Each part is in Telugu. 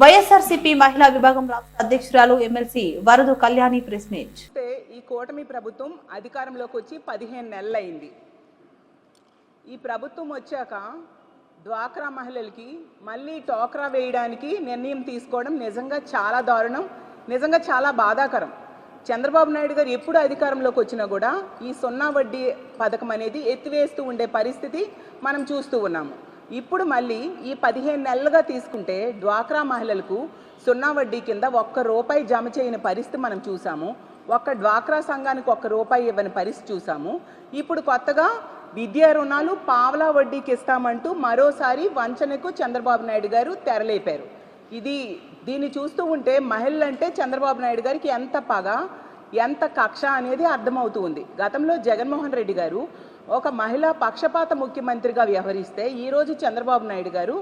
వైఎస్ఆర్సీపీ మహిళా విభాగం రాష్ట్ర అధ్యక్షురాలు MLC Varadu Kalyani press meet. ఈ కూటమి ప్రభుత్వం అధికారంలోకి వచ్చి పదిహేను నెలలైంది. ఈ ప్రభుత్వం వచ్చాక డ్వాక్రా మహిళలకి మళ్ళీ టోక్రా వేయడానికి నిర్ణయం తీసుకోవడం నిజంగా చాలా దారుణం నిజంగా చాలా బాధాకరం. చంద్రబాబు నాయుడు గారు ఎప్పుడు అధికారంలోకి వచ్చినా కూడా ఈ సున్నా వడ్డీ పథకం అనేది ఎత్తివేస్తూ ఉండే పరిస్థితి మనం చూస్తూ ఉన్నాము. ఇప్పుడు మళ్ళీ ఈ పదిహేను నెలలుగా తీసుకుంటే డ్వాక్రా మహిళలకు సున్నా వడ్డీ కింద ఒక్క రూపాయి జమ చేయని పరిస్థితి మనం చూసాము. ఒక్క డ్వాక్రా సంఘానికి ఒక్క రూపాయి ఇవ్వని పరిస్థితి చూసాము. ఇప్పుడు కొత్తగా విద్యా రుణాలు పావలా వడ్డీకి ఇస్తామంటూ మరోసారి వంచనకు చంద్రబాబు నాయుడు గారు తెరలేపారు. ఇది దీన్ని చూస్తూ ఉంటే మహిళలంటే చంద్రబాబు నాయుడు గారికి ఎంత పగ ఎంత కక్ష అనేది అర్థమవుతూ ఉంది. గతంలో జగన్మోహన్ రెడ్డి గారు ఒక మహిళా పక్షపాత ముఖ్యమంత్రిగా వ్యవహరిస్తే ఈరోజు చంద్రబాబు నాయుడు గారు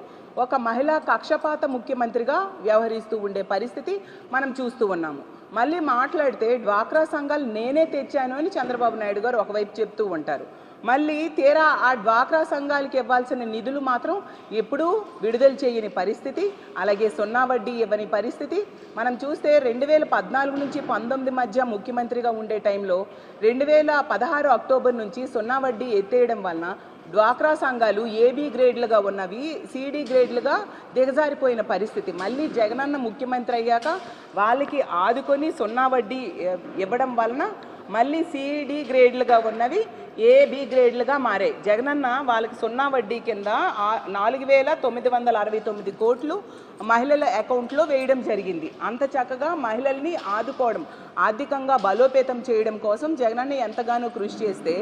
ఒక మహిళా కక్షపాత ముఖ్యమంత్రిగా వ్యవహరిస్తూ ఉండే పరిస్థితి మనం చూస్తూ ఉన్నాము. మళ్ళీ మాట్లాడితే డ్వాక్రా సంఘాలు నేనే తెచ్చాను అని చంద్రబాబు నాయుడు గారు ఒకవైపు చెప్తూ ఉంటారు. మళ్ళీ తీరా ఆ డ్వాక్రా సంఘాలకి ఇవ్వాల్సిన నిధులు మాత్రం ఎప్పుడూ విడుదల చేయని పరిస్థితి అలాగే సున్నా వడ్డీ ఇవ్వని పరిస్థితి. మనం చూస్తే రెండు వేల పద్నాలుగు నుంచి పంతొమ్మిది మధ్య ముఖ్యమంత్రిగా ఉండే టైంలో రెండు వేల పదహారు అక్టోబర్ నుంచి సున్నా వడ్డీ ఎత్తేయడం వలన డ్వాక్రా సంఘాలు ఏబీ గ్రేడ్లుగా ఉన్నవి సిడి గ్రేడ్లుగా దిగజారిపోయిన పరిస్థితి. మళ్ళీ జగనన్న ముఖ్యమంత్రి అయ్యాక వాళ్ళకి ఆదుకొని సున్నా వడ్డీ ఇవ్వడం వలన మళ్ళీ సిఈడి గ్రేడ్లుగా ఉన్నవి ఏ బి గ్రేడ్లుగా మారాయి జగనన్న వాళ్ళకి సున్నా వడ్డీ కింద నాలుగు వేల తొమ్మిది వందల అరవై తొమ్మిది కోట్లు మహిళల అకౌంట్లో వేయడం జరిగింది. అంత చక్కగా మహిళల్ని ఆదుకోవడం ఆర్థికంగా బలోపేతం చేయడం కోసం జగనన్న ఎంతగానో కృషి చేస్తే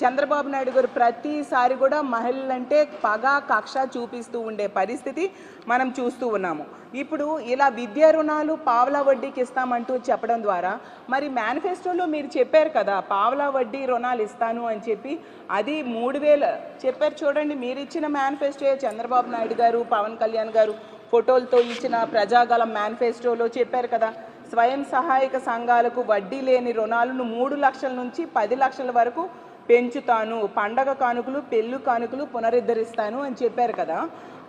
చంద్రబాబు నాయుడు గారు ప్రతిసారి కూడా మహిళలంటే పగ కక్ష చూపిస్తూ ఉండే పరిస్థితి మనం చూస్తూ ఉన్నాము. ఇప్పుడు ఇలా విద్యా రుణాలు పావలా వడ్డీకి ఇస్తామంటూ చెప్పడం ద్వారా మరి మేనిఫెస్టోలో మీరు చెప్పారు కదా పావలా వడ్డీ రుణాలు ఇస్తాను అని చెప్పి అది మూడు వేల చెప్పారు చూడండి మీరు ఇచ్చిన మేనిఫెస్టో చంద్రబాబు నాయుడు గారు పవన్ కళ్యాణ్ గారు ఫోటోలతో ఇచ్చిన ప్రజాగలం మేనిఫెస్టోలో చెప్పారు కదా. స్వయం సహాయక సంఘాలకు వడ్డీ లేని రుణాలను మూడు లక్షల నుంచి పది లక్షల వరకు పెంచుతాను. పండగ కానుకలు పెళ్ళు కానుకలు పునరుద్ధరిస్తాను అని చెప్పారు కదా.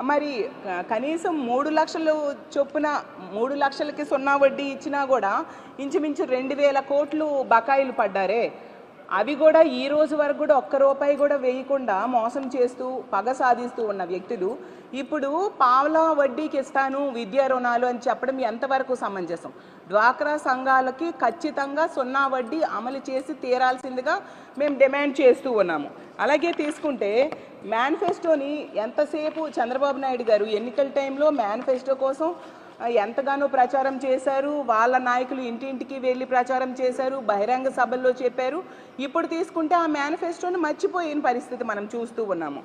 మరి కనీసం మూడు లక్షలు చొప్పున మూడు లక్షలకి సున్నా వడ్డీ ఇచ్చినా కూడా ఇంచుమించు రెండు వేల కోట్లు బకాయిలు పడ్డారే. అవి కూడా ఈ రోజు వరకు కూడా ఒక్క రూపాయి కూడా వేయకుండా మోసం చేస్తూ పగ సాధిస్తూ ఉన్న వ్యక్తులు ఇప్పుడు పావలా వడ్డీకి ఇస్తాను విద్యా రుణాలు అని చెప్పడం ఎంతవరకు సమంజసం? డ్వాక్రా సంఘాలకి ఖచ్చితంగా సున్నా వడ్డీ అమలు చేసి తీరాల్సిందిగా మేము డిమాండ్ చేస్తూ ఉన్నాము. అలాగే తీసుకుంటే మేనిఫెస్టోని ఎంతసేపు చంద్రబాబు నాయుడు గారు ఎన్నికల టైంలో మేనిఫెస్టో కోసం ఎంతగానో ప్రచారం చేశారు. వాళ్ళ నాయకులు ఇంటింటికి వెళ్ళి ప్రచారం చేశారు. బహిరంగ సభల్లో చెప్పారు. ఇప్పుడు తీసుకుంటే ఆ మేనిఫెస్టోని మర్చిపోయిన పరిస్థితి మనం చూస్తూ ఉన్నాము.